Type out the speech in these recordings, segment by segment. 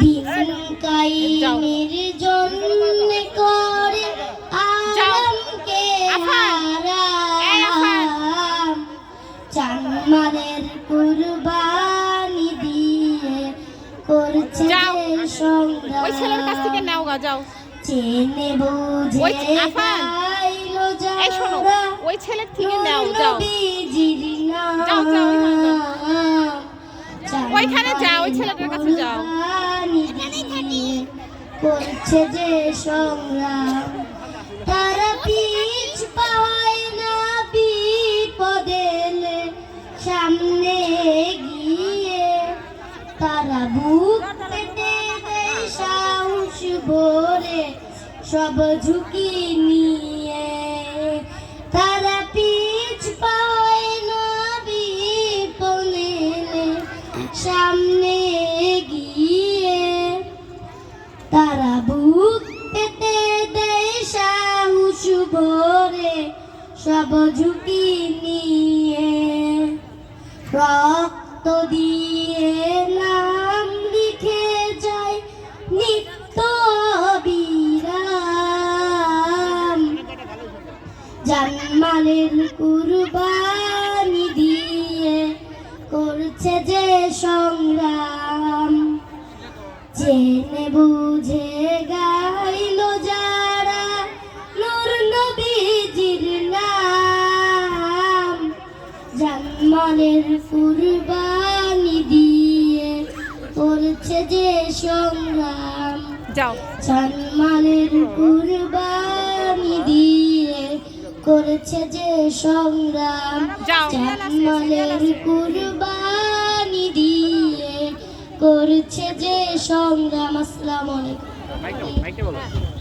দিন কাইমের জন্য করে আরামকে হারাম। জানমালের কুরবানি দিয়ে করছে ওই ছেলের কাছ থেকে নাও গা যাও। চেনে বুঝে গাইলো যারা ওই ছেলের থেকে নাও যাও, যাও, যাও। ওইখানে যাও, ওই ছেলেটার কাছে যাও। করছে যে সংগ্রাম। তারা পিছ পায় না বিপদে সামনে গিয়ে তারা বুক পেতে দেয় সাহস ভরে, সব ঝুঁকি নিয়ে সব ঝুঁকি নিয়ে রক্ত দিয়ে নাম লিখে যায় নিত্য বিরাম জানমালের কুরবানি দিয়ে করছে যে সংগ্রাম। জেনে বুঝে জানমালের কুরবানি দিয়ে করছে যে সংগ্রাম। যাও। জানমালের কুরবানি দিয়ে করেছে যে সংগ্রাম। যাও। জানমালের কুরবানি দিয়ে করেছে যে সংগ্রাম। আসসালামু আলাইকুম।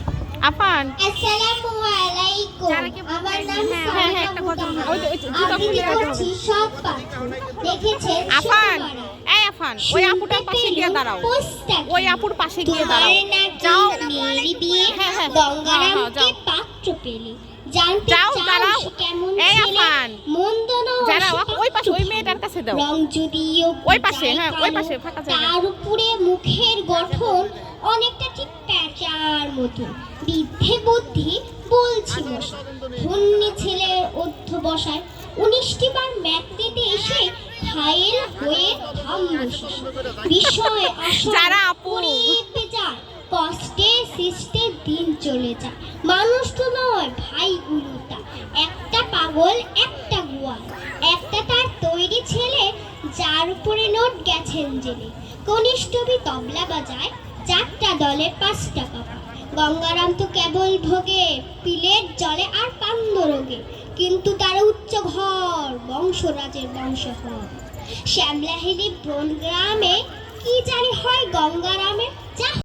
আফান। আসসালামু আলাইকুম আমার নাম হ্যাঁ, হ্যাঁ, একটা কথা ওই তো- ওই তো জুতা খুলে রাখো। সব দেখেছেন? আফান এই আফান ওই আপুটার পাশে গিয়ে দাঁড়াও। ওই আপুর পাশে গিয়ে দাঁড়াও। যাও। বিয়ে হ্যাঁ, হ্যাঁ, গঙ্গারামকে হ্যাঁ, হ্যাঁ, পাত্র পেলে। জানতে চাও কেমন এই আফান। মন্দ নয় ওই পাশে ওই মেয়েটার কাছে দাও রং যদিও ওই পাশে, হ্যাঁ, ওই পাশে, ফাঁকা জায়গা। তার উপরে মুখের গঠন অনেকটা ঠিক প্যাঁচার মতো বৃদ্ধে বুদ্ধি বলছি মশাই ধন্যী ছেলের অধ্যবসায় উনিশটি বার ম্যাক দিতে এসে ঘায়েল হয়ে। বিষয় যারা আপু। মানুষ তো নয়, ভাই গুরুতা একটা পাগল, একটা গোয়াল একটা তার তৈরি ছেলে, যার উপরে নোট গেছেন জেলে কনিষ্ঠবি তবলা বাজায়, চারটা দলে পাঁচ টাকা গঙ্গারাম তো কেবল ভোগে, পিলের জলে আর পান্দ রোগে কিন্তু তার উচ্চ ঘর, বংশরাজের বংশধর। শ্যামলাহিলি বন গ্রামে কি জানি হয় গঙ্গারামে যা